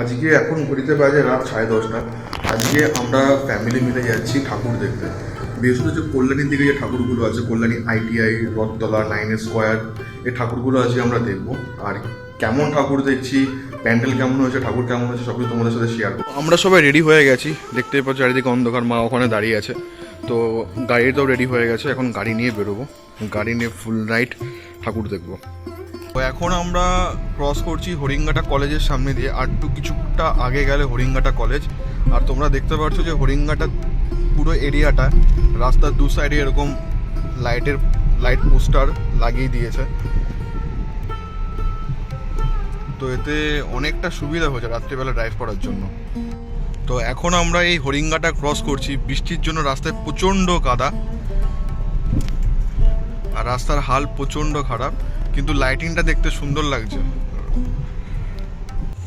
আজকে এখন ঘড়িতে বাজে রাত সাড়ে দশটা। আজকে আমরা ফ্যামিলি মিলে যাচ্ছি ঠাকুর দেখতে। বিশেষত যে কল্যাণীর দিকে যে ঠাকুরগুলো আছে, Kalyani ITI Rathtala nine square এই ঠাকুরগুলো আজকে আমরা দেখব। আর কেমন ঠাকুর দেখছি, প্যান্ডেল কেমন হয়েছে, ঠাকুর কেমন হয়েছে সবই তোমাদের সাথে শেয়ার করব। আমরা সবাই রেডি হয়ে গেছি। দেখতে পাচ্ছি চারিদিকে অন্ধকার, মা ওখানে দাঁড়িয়ে আছে। তো গাড়িটাও রেডি হয়ে গেছে, এখন গাড়ি নিয়ে বেরোবো। গাড়ি নিয়ে ফুল নাইট ঠাকুর দেখব। তো এখন আমরা ক্রস করছি হরিঙ্গাটা কলেজের সামনে দিয়ে। আর একটু কিছুটা আগে গেলে হরিঙ্গাটা কলেজ। আর তোমরা দেখতে পাচ্ছ যে হরিঙ্গাটা পুরো এরিয়াটা, রাস্তার দু সাইডে এরকম লাইটের লাইট পোস্টার লাগিয়ে দিয়েছে। তো এতে অনেকটা সুবিধা হয়েছে রাত্রিবেলা ড্রাইভ করার জন্য। তো এখন আমরা এই হরিঙ্গাটা ক্রস করছি। বৃষ্টির জন্য রাস্তায় প্রচণ্ড কাদা। আর রাস্তার হাল প্রচণ্ড খারাপ। কিন্তু লাইটিংটা দেখতে সুন্দর লাগছে।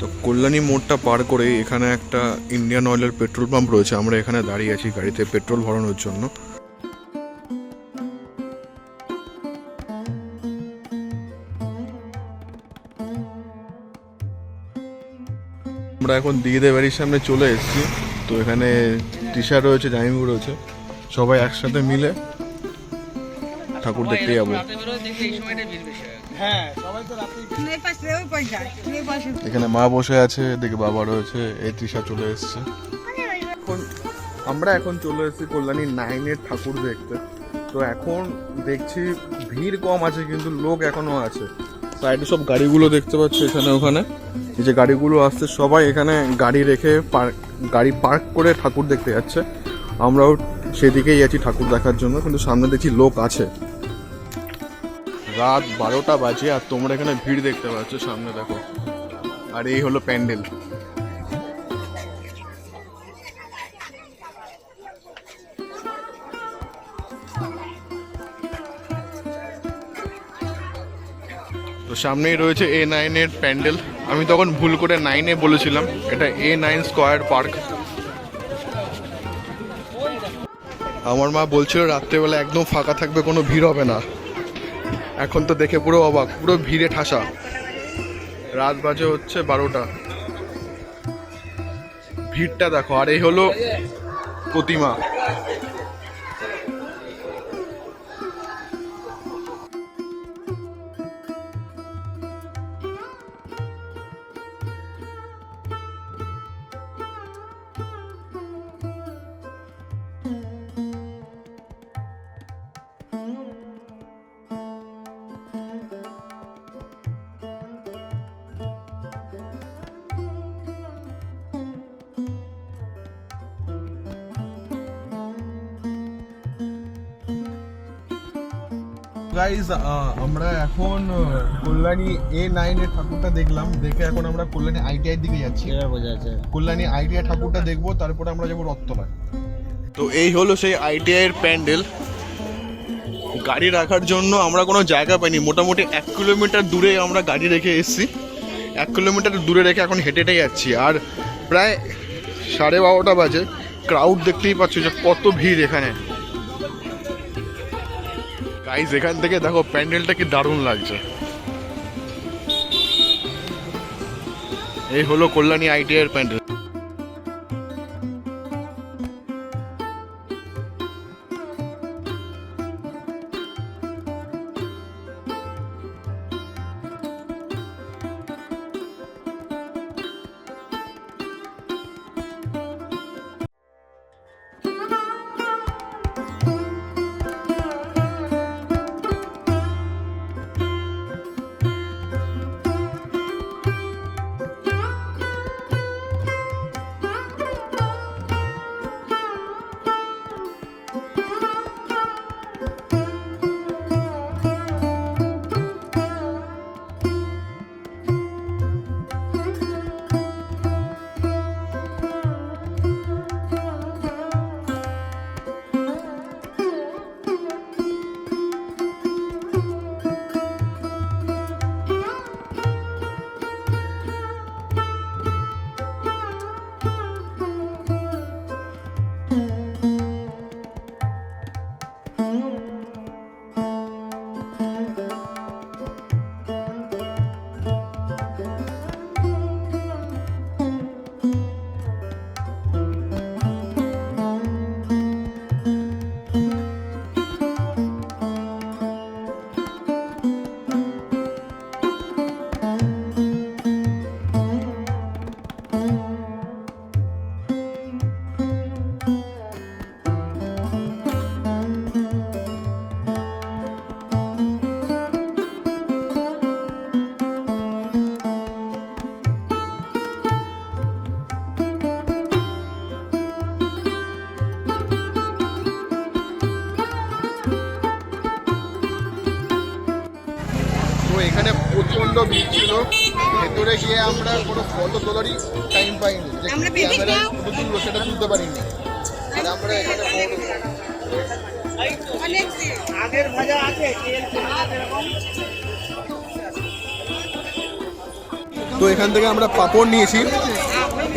তো কল্যাণী মোড়টা পার করে এখানে একটা ইন্ডিয়ান অয়েলের পেট্রোল পাম্প রয়েছে। আমরা এখানে দাঁড়িয়ে আছি গাড়িতে পেট্রোল ভরানোর জন্য। আমরা এখন দিদিদের বাড়ির সামনে চলে এসেছি। তো এখানে টিশা রয়েছে জামিবু রয়েছে। সবাই একসাথে মিলে ঠাকুর দেখতে যাব। হ্যাঁ এখানে মা বসে আছে এদিকে বাবা রয়েছে এই তৃষা চলে এসছে। এখন আমরা এখন চলে এসেছি কল্যাণী নাইনের ঠাকুর দেখতে। তো এখন দেখছি ভিড় কম আছে কিন্তু লোক এখনও আছে। সাইডে সব গাড়িগুলো দেখতে পাচ্ছি এখানে ওখানে। এই যে গাড়িগুলো আসছে সবাই এখানে গাড়ি রেখে পার্ক গাড়ি পার্ক করে ঠাকুর দেখতে যাচ্ছে। আমরাও সেদিকেই যাচ্ছি ঠাকুর দেখার জন্য কিন্তু সামনে দেখছি লোক আছে। রাত বারোটা বাজে আর তোমরা এখানে ভিড় দেখতে পাচ্ছ সামনে দেখো। আর এই হলো প্যান্ডেল। তো সামনেই রয়েছে এ নাইনের প্যান্ডেল। আমি তখন ভুল করে নাইনে বলেছিলাম। এটা এ নাইন স্কোয়ার পার্ক আমার মা বলছিল রাত্রেবেলা একদম ফাঁকা থাকবে, কোনো ভিড় হবে না। এখন তো দেখে পুরো অবাক, পুরো ভিড়ে ঠাসা। রাত বাজে হচ্ছে বারোটা। ভিড়টা দেখো, আর এই হলো প্রতিমা। গাইজ আমরা এখন কল্যাণী এ নাইনের ঠাকুরটা দেখলাম। দেখে এখন আমরা কল্যাণী আইটিআই দিকে যাচ্ছি। এবার বোঝা যাচ্ছে। কল্যাণী আইটিআই ঠাকুরটা দেখব তারপরে আমরা যাব রত্তলায় তো এই হলো সেই আইটিআই এর প্যান্ডেল। গাড়ি রাখার জন্য আমরা কোনো জায়গা পাইনি। মোটামুটি এক কিলোমিটার দূরে আমরা গাড়ি রেখে এসেছি। এক কিলোমিটার দূরে রেখে এখন হেঁটে হেঁটে যাচ্ছি। আর প্রায় সাড়ে বারোটা বাজে। ক্রাউড দেখতেই পাচ্ছ যে কত ভিড় এখানে। গাইজ এখান থেকে দেখো প্যান্ডেলটা কি দারুণ লাগছে। এই হলো কল্যাণী আইটিআই এর প্যান্ডেল প্রচণ্ড ভিড় ছিল। ভেতরে গিয়ে আমরা কোনো ফটো তোলারই টাইম পাইনি। যে। ফটো তুলবো সেটা তুলতে পারিনি। আর আমরা এখানে আগের ভাজা আছে তো এখান থেকে আমরা পাপড় নিয়েছি।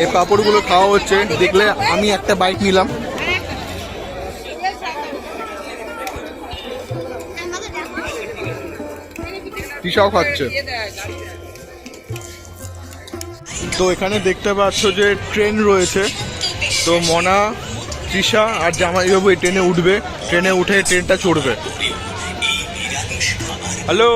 এই পাপড়গুলো খাওয়া হচ্ছে। দেখলে আমি একটা বাইক নিলাম। তৃষাও খাচ্ছে তো এখানে দেখতে পাচ্ছ যে ট্রেন রয়েছে। তো মনা, তৃষা আর জামাইবাবু এই ট্রেনে উঠবে। ট্রেনে উঠে ট্রেনটা চড়বে। হ্যালো?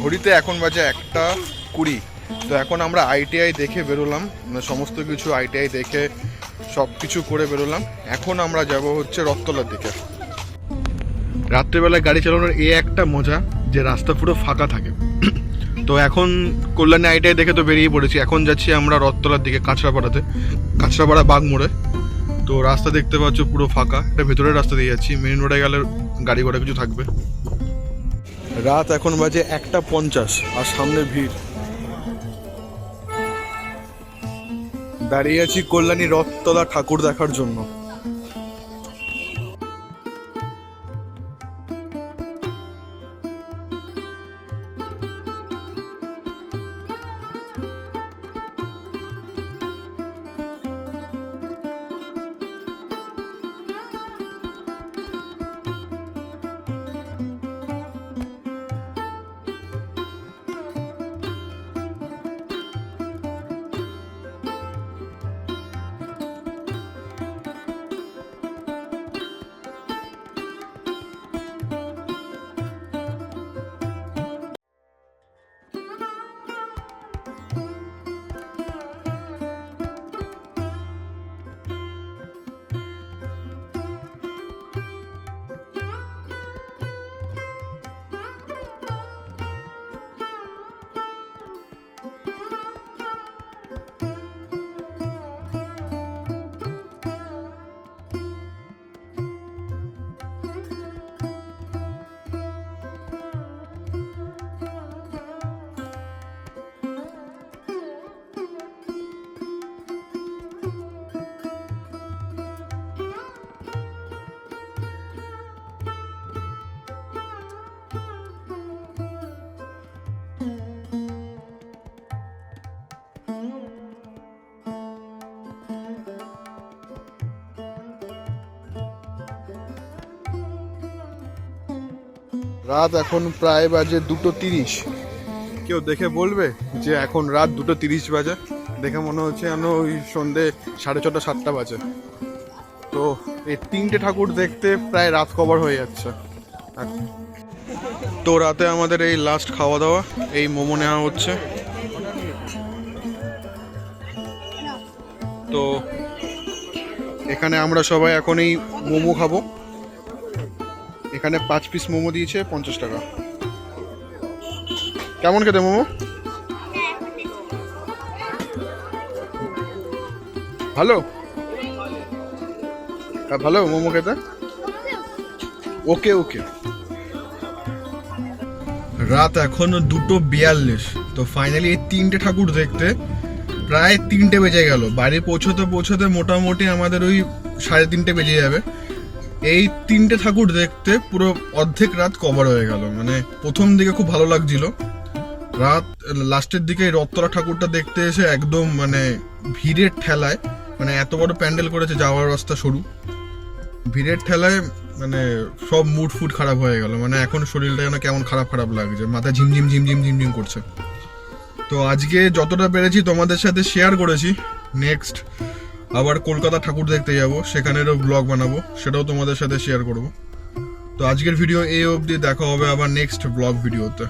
ঘড়িতে এখন বাজে একটা কুড়ি। তো এখন আমরা আইটিআই দেখে বেরোলাম মানে সমস্ত কিছু আইটিআই দেখে সব কিছু করে বেরোলাম। এখন আমরা যাব হচ্ছে রথতলার দিকে। রাত্রেবেলায় গাড়ি চালানোর এ একটা মজা, যে রাস্তা পুরো ফাঁকা থাকে। তো এখন কল্যাণী আইটিআই দেখে তো বেরিয়ে পড়েছি। এখন যাচ্ছি আমরা রথতলার দিকে, কাঁচরাপাড়াতে। কাঁচরাপাড়া বাগমোড়ে তো রাস্তা দেখতে পাচ্ছ পুরো ফাঁকা। এটা ভেতরের রাস্তা দিয়ে যাচ্ছি। মেন রোডে গেলে গাড়ি ঘোড়া কিছু থাকবে। রাত এখন বাজে একটা পঞ্চাশ আর সামনে ভিড়। দাঁড়িয়ে আছি কল্যাণী রথতলা ঠাকুর দেখার জন্য। রাত এখন প্রায় বাজে দুটো তিরিশ। কেউ দেখে বলবে যে এখন রাত দুটো তিরিশ বাজে। দেখে মনে হচ্ছে যেন ওই সন্ধে সাড়ে ছটা, সাতটা বাজে। তো এই তিনটে ঠাকুর দেখতে প্রায় রাত কভার হয়ে যাচ্ছে। তো রাতে আমাদের এই লাস্ট খাওয়া দাওয়া এই মোমো নেওয়া হচ্ছে। তো এখানে আমরা সবাই এখন এই মোমো খাব। এখানে পাঁচ পিস মোমো দিয়েছে, পঞ্চাশ টাকা। কেমন খেতে মোমো? ভালো? হ্যাঁ ভালো মোমো খেতে? ওকে ওকে। রাত এখনও দুটো বিয়াল্লিশ, তো ফাইনালি এই তিনটে ঠাকুর দেখতে প্রায় তিনটে বেজে গেল। বাড়ি পৌঁছতে পৌঁছতে মোটামুটি আমাদের ওই সাড়ে তিনটে বেজে যাবে। এই তিনটে ঠাকুর দেখতে পুরো অর্ধেক রাত কভার হয়ে গেল। মানে প্রথম দিকে খুব ভালো লাগছিল। রাত, লাস্টের দিকে রথতলা ঠাকুরটা দেখতে এসে একদম মানে ভিড়ের ঠেলায় মানে এত বড় প্যান্ডেল করেছে যাওয়ার রাস্তা সরু ভিড়ের ঠেলায় মানে সব মুড ফুড খারাপ হয়ে গেল। মানে এখন শরীরটা যেন কেমন খারাপ খারাপ লাগছে। মাথা ঝিমঝিম ঝিমঝিম ঝিমঝিম করছে। তো আজকে যতটা পেরেছি তোমাদের সাথে শেয়ার করেছি। নেক্সট আবার কলকাতা ঠাকুর দেখতে যাব, সেখানেরও ব্লগ বানাবো, সেটাও তোমাদের সাথে শেয়ার করব। তো আজকের ভিডিও এই অবধি, দেখা হবে আবার নেক্সট ব্লগ ভিডিওতে